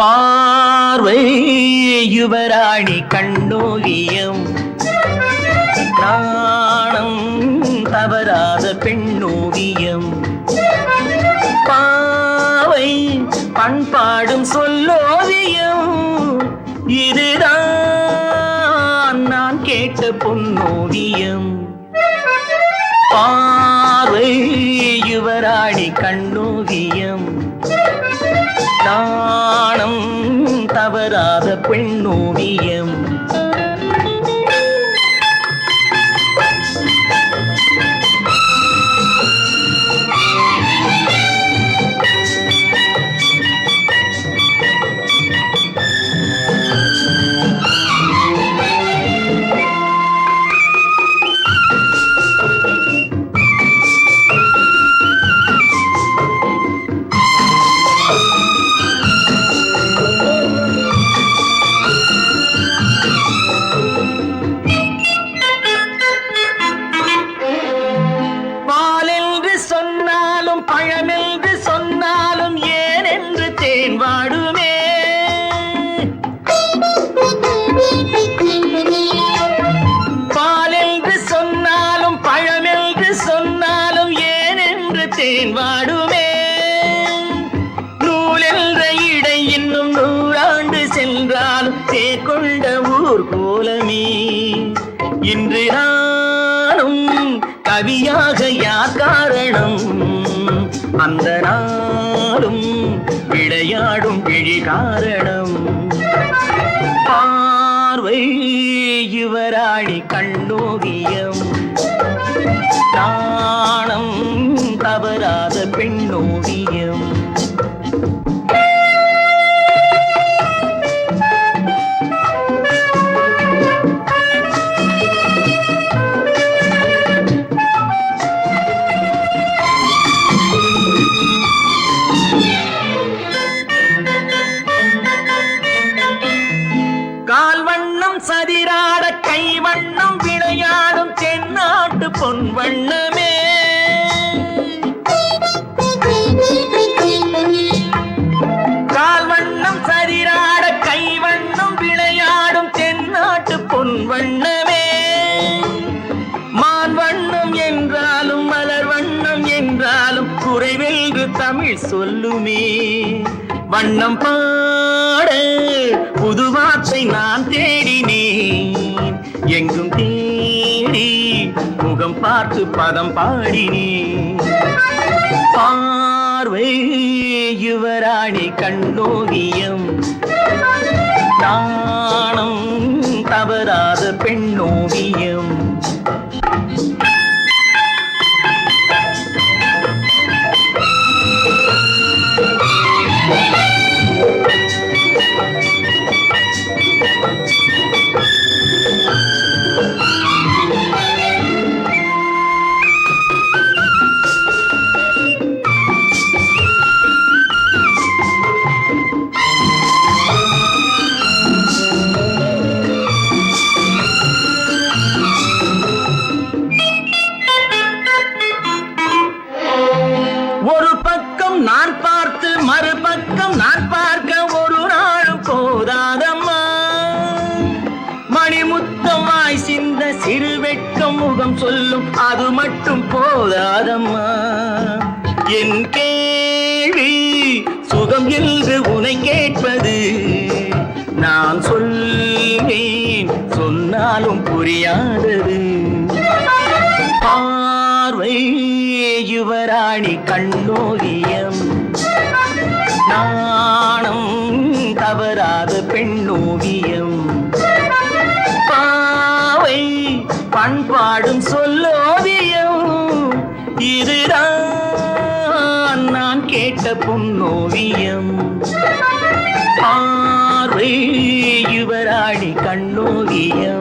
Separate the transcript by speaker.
Speaker 1: பார்வை யுவராணி கண்ணோவியம் நாணம் தவறாத பெண்ணோவியம் பாவை பண்பாடும் சொல்லோவியம் இதுதான் நான் கேட்ட பொன்னோவியம் பார்வை யுவராணி கண்ணோவியம் ನೋಡಿ தேன் வாடுமே. பால் என்று சொன்னாலும் பழம் என்று சொன்னாலும் ஏன் என்று தேன் வாடுமே. நூல் என்ற இடை இன்னும் நூறாண்டு சென்றாலும் தேர்கொண்ட ஊர் கோலமே. இன்று நானும் கவியாக யார் காரணம்? அந்த போலும் விளையாடும் விழி காரணம். பார்வை யுவராணி கண்ணோவியம் கைவண்ணம் விளையாடும் தென்னாட்டு பொன் வண்ணமே கால் வண்ணம் சதிராட கை விளையாடும் தென்னாட்டு பொன் வண்ணமே மான் வண்ணம் என்றாலும் மலர் வண்ணம் என்றாலும் குறைவென்று தமிழ் சொல்லுமே. வண்ணம் பாட புதுவாற்றை நான் தே எங்கும் தேடி முகம் பார்த்து பதம் பாடினேன் பார்வை யுவராணி கண்ணோவியம். தானம் தவறாத பெண்ணோ மறுபக்கம் நான் பார்க்க ஒரு நாளும் போதாதம்மா. மணிமுத்தமாய் சிந்த சிறு வெட்கம் முகம் சொல்லும் அது மட்டும் போதாதம்மா. என் கேள்வி சுகம் என்று உனை கேட்பது. நான் சொல்வேன் சொன்னாலும் புரியாதது. பார்வை யுவராணி கண்ணோவிய பண்பாடும் சொல்லோவியம். இதுதான் நான் கேட்ட பொன்னோவியம். பார்வை யுவராணி கண்ணோவியம்.